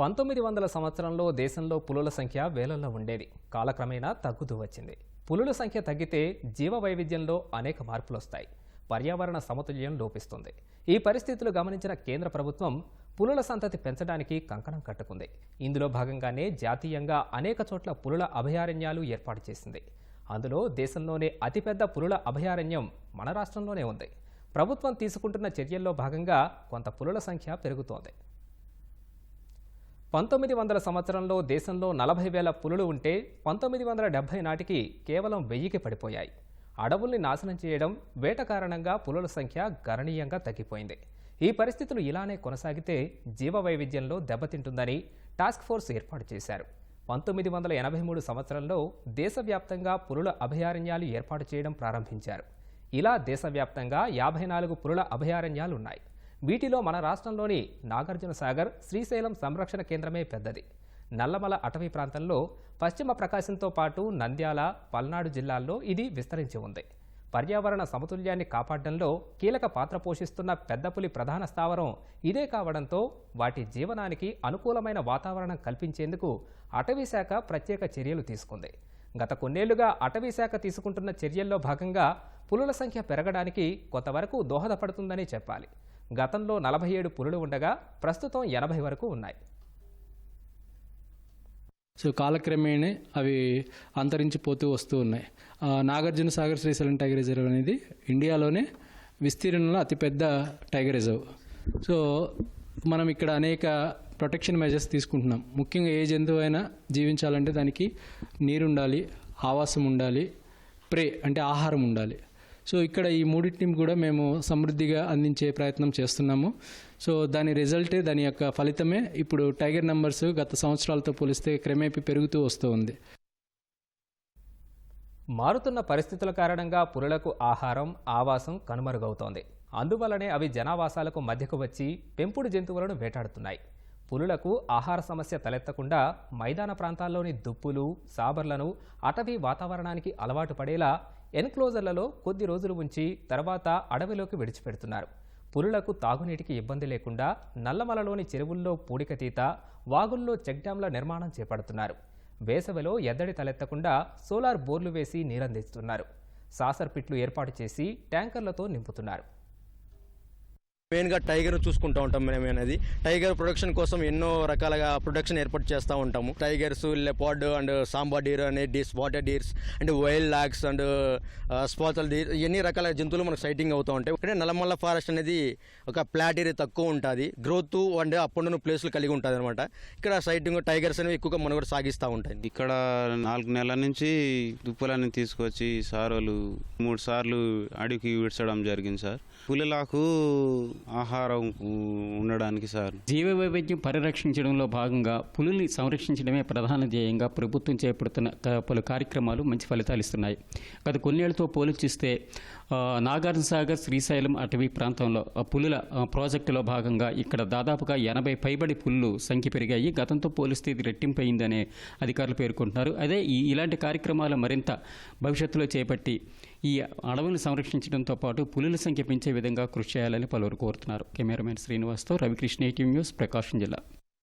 పంతొమ్మిది వందల సంవత్సరంలో దేశంలో పులుల సంఖ్య వేలల్లో ఉండేది. కాలక్రమేణా తగ్గుతూ వచ్చింది. పులుల సంఖ్య తగ్గితే జీవ వైవిధ్యంలో అనేక మార్పులు వస్తాయి పర్యావరణ సమతుల్యం లోపిస్తుంది. ఈ పరిస్థితులు గమనించిన కేంద్ర ప్రభుత్వం పులుల సంతతి పెంచడానికి కంకణం కట్టుకుంది. ఇందులో భాగంగానే జాతీయంగా అనేక చోట్ల పులుల అభయారణ్యాలు ఏర్పాటు చేసింది. అందులో దేశంలోనే అతిపెద్ద పులుల అభయారణ్యం మన రాష్ట్రంలోనే ఉంది. ప్రభుత్వం తీసుకుంటున్న చర్యల్లో భాగంగా కొంత పులుల సంఖ్య పెరుగుతోంది. పంతొమ్మిది వందల సంవత్సరంలో దేశంలో నలభై వేల పులులు ఉంటే పంతొమ్మిది వందల డెబ్బై నాటికి కేవలం వెయ్యికి పడిపోయాయి. అడవుల్ని నాశనం చేయడం వేట కారణంగా పులుల సంఖ్య గణనీయంగా తగ్గిపోయింది. ఈ పరిస్థితులు ఇలానే కొనసాగితే జీవ వైవిధ్యంలో దెబ్బతింటుందని టాస్క్ ఫోర్స్ ఏర్పాటు చేశారు. పంతొమ్మిది వందల ఎనభై మూడు సంవత్సరంలో దేశవ్యాప్తంగా పులుల అభయారణ్యాలు ఏర్పాటు చేయడం ప్రారంభించారు. ఇలా దేశవ్యాప్తంగా యాభై నాలుగు పులుల అభయారణ్యాలు ఉన్నాయి. వీటిలో మన రాష్ట్రంలోని నాగార్జున సాగర్ శ్రీశైలం సంరక్షణ కేంద్రమే పెద్దది. నల్లమల అటవీ ప్రాంతంలో పశ్చిమ ప్రకాశంతో పాటు నంద్యాల పల్నాడు జిల్లాల్లో ఇది విస్తరించి ఉంది. పర్యావరణ సమతుల్యాన్ని కాపాడడంలో కీలక పాత్ర పోషిస్తున్న పెద్దపులి ప్రధాన స్థావరం ఇదే కావడంతో వాటి జీవనానికి అనుకూలమైన వాతావరణం కల్పించేందుకు అటవీశాఖ ప్రత్యేక చర్యలు తీసుకుంది. గత కొన్నేళ్ళుగా అటవీశాఖ తీసుకుంటున్న చర్యల్లో భాగంగా పులుల సంఖ్య పెరగడానికి కొంతవరకు దోహదపడుతుందని చెప్పాలి. గతంలో నలభై ఏడు పులులు ఉండగా ప్రస్తుతం ఎనభై వరకు ఉన్నాయి. సో కాలక్రమేణే అవి అంతరించిపోతూ వస్తూ ఉన్నాయి. నాగార్జున సాగర్ శ్రీశైలం టైగర్ రిజర్వ్ అనేది ఇండియాలోనే విస్తీర్ణంలో అతిపెద్ద టైగర్ రిజర్వ్. సో మనం ఇక్కడ అనేక ప్రొటెక్షన్ మెజర్స్ తీసుకుంటున్నాం. ముఖ్యంగా ఏ జంతువు అయినా జీవించాలంటే దానికి నీరు ఉండాలి ఆవాసం ఉండాలి ప్రే అంటే ఆహారం ఉండాలి. సో ఇక్కడ ఈ మూడింటిని కూడా మేము సమృద్ధిగా అందించే ప్రయత్నం చేస్తున్నాము. సో దాని రిజల్టే దాని యొక్క ఫలితమే ఇప్పుడు టైగర్ నెంబర్స్ గత సంవత్సరాలతో పోలిస్తే క్రమేపీ పెరుగుతూ వస్తూ ఉంది. మారుతున్న పరిస్థితుల కారణంగా పులులకు ఆహారం ఆవాసం కనుమరుగవుతోంది. అందువల్లనే అవి జనావాసాలకు మధ్యకు వచ్చి పెంపుడు జంతువులను వేటాడుతున్నాయి. పులులకు ఆహార సమస్య తలెత్తకుండా మైదాన ప్రాంతాల్లోని దుప్పులు సాబర్లను అటవీ వాతావరణానికి అలవాటు పడేలా ఎన్క్లోజర్లలో కొద్ది రోజులు ఉంచి తర్వాత అడవిలోకి విడిచిపెడుతున్నారు. పులులకు తాగునీటికి ఇబ్బంది లేకుండా నల్లమలలోని చెరువుల్లో పూడికతీత వాగుల్లో చెక్ డ్యాంల నిర్మాణం చేపడుతున్నారు. వేసవిలో ఎద్దడి తలెత్తకుండా సోలార్ బోర్లు వేసి నీరందిస్తున్నారు. సాసర్ పిట్లు ఏర్పాటు చేసి ట్యాంకర్లతో నింపుతున్నారు. మెయిన్గా టైగర్ చూసుకుంటూ ఉంటాం మేము అనేది. టైగర్ ప్రొడక్షన్ కోసం ఎన్నో రకాలుగా ప్రొడక్షన్ ఏర్పాటు చేస్తూ ఉంటాము. Tigers leopard and sambar deer అనే deers water deers and wild lakhs and spotted deer ఎన్ని రకాల జంతువులు మనకు సైటింగ్ అవుతూ ఉంటాయి. ఇక్కడ నల్లమల్ల ఫారెస్ట్ అనేది ఒక ప్లాట్ ఏరియా తక్కువ ఉంటుంది. గ్రోత్ అండ్ అప్పుడున్న ప్లేసులు కలిగి ఉంటుంది అనమాట ఇక్కడ సైటింగ్ టైగర్స్ అనేవి ఎక్కువగా మనుగడ సాగిస్తూ ఉంటాయి. ఇక్కడ నాలుగు నెలల నుంచి దుప్పలని తీసుకొచ్చి సారోలు మూడు సార్లు అడిగి విడచడం జరిగింది సార్. పులిలాకు ఆహారం ఉండడానికి సార్. జీవ వైవిధ్యం పరిరక్షించడంలో భాగంగా పులుల్ని సంరక్షించడమే ప్రధాన ధ్యేయంగా ప్రభుత్వం చేపడుతున్న పలు కార్యక్రమాలు మంచి ఫలితాలు ఇస్తున్నాయి. గత కొన్నేళ్ళతో పోల్చిస్తే నాగార్జునసాగర్ నాగార్జున సాగర్ శ్రీశైలం అటవీ ప్రాంతంలో పులుల ప్రాజెక్టులో భాగంగా ఇక్కడ దాదాపుగా ఎనభై పైబడి పులులు సంఖ్య పెరిగాయి. గతంతో పోలిస్తే ఇది రెట్టింపయ్యిందనే అధికారులు పేర్కొంటున్నారు. అదే ఈ ఇలాంటి కార్యక్రమాలు మరింత భవిష్యత్తులో చేపట్టి ఈ అడవులను సంరక్షించడంతో పాటు పులుల సంఖ్య పెంచే విధంగా కృషి చేయాలని పలువురు కోరుతున్నారు. కెమెరామెన్ శ్రీనివాస్తో రవికృష్ణ ఏటీవీ న్యూస్ ప్రకాశం జిల్లా.